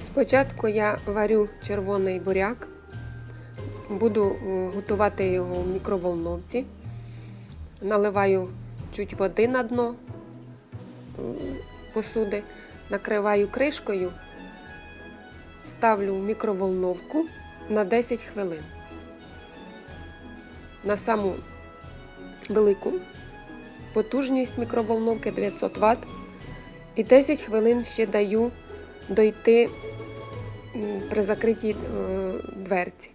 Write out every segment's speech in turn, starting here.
Спочатку я варю червоний буряк, буду е, готувати його в мікроволновці. Наливаю чуть води на дно е, посуди, накриваю кришкою, ставлю в мікроволновку на 10 хвилин. На саму велику потужність мікроволновки 900 Вт. І 10 хвилин ще даю дойти при закритій е, дверці.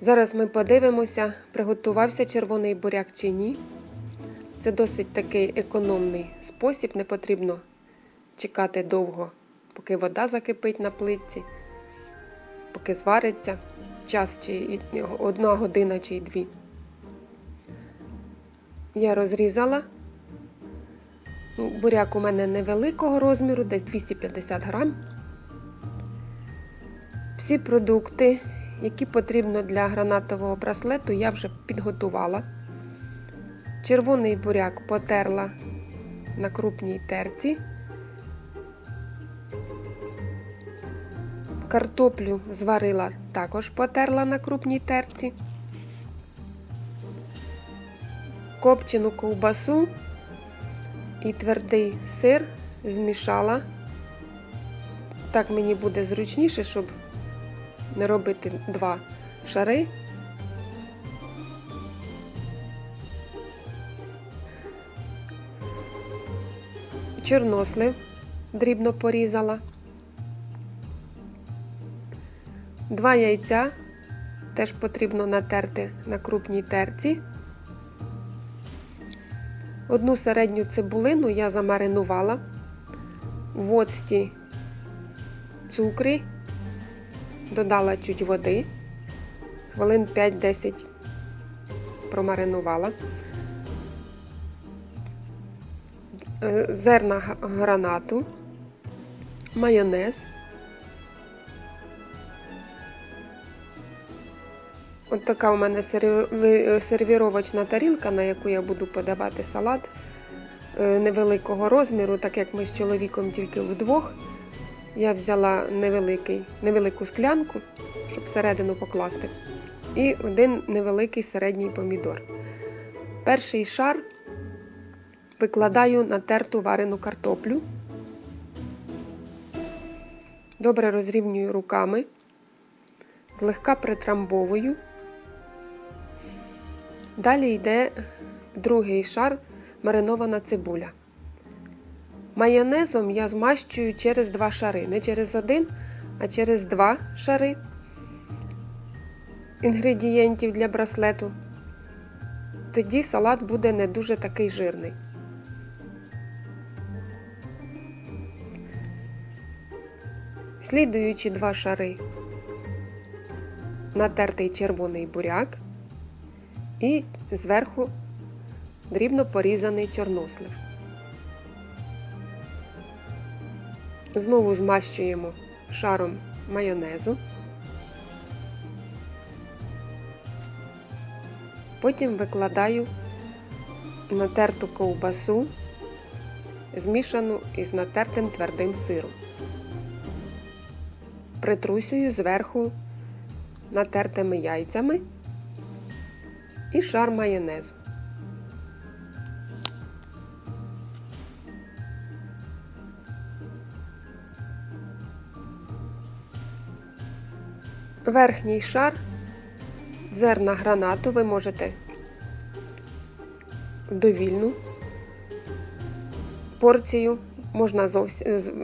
Зараз ми подивимося, приготувався червоний буряк чи ні. Це досить такий економний спосіб, не потрібно чекати довго, поки вода закипить на плитці, поки звариться час чи одна година чи дві. Я розрізала. Буряк у мене невеликого розміру, десь 250 грам. Всі продукти, які потрібно для гранатового браслету, я вже підготувала. Червоний буряк потерла на крупній терці. Картоплю зварила також потерла на крупній терці. Копчену ковбасу і твердий сир змішала. Так мені буде зручніше, щоб робити два шари. Чорнослив дрібно порізала. Два яйця теж потрібно натерти на крупній терці. Одну середню цибулину я замаринувала в оцті цукрі, додала чуть води, хвилин 5-10 промаринувала. Е, Зерна гранату, майонез. От така у мене сервіровочна тарілка, на яку я буду подавати салат е, невеликого розміру, так як ми з чоловіком тільки вдвох. Я взяла невеликий, невелику склянку, щоб всередину покласти, і один невеликий середній помідор. Перший шар викладаю на терту варену картоплю. Добре розрівнюю руками, злегка притрамбовую. Далі йде другий шар маринована цибуля. Майонезом я змащую через два шари. Не через один, а через два шари інгредієнтів для браслету. Тоді салат буде не дуже такий жирний. Слідуючі два шари натертий червоний буряк і зверху дрібно порізаний чорнослив. Знову змащуємо шаром майонезу. Потім викладаю натерту ковбасу, змішану із натертим твердим сиром. Притрусюю зверху натертими яйцями і шар майонезу. Верхній шар зерна гранату ви можете довільну порцію, можна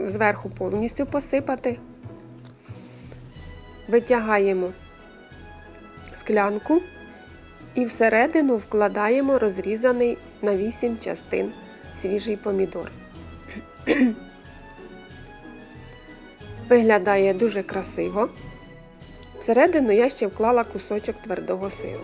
зверху повністю посипати. Витягаємо склянку і всередину вкладаємо розрізаний на 8 частин свіжий помідор. Виглядає дуже красиво. Всередину я ще вклала кусочок твердого сиру.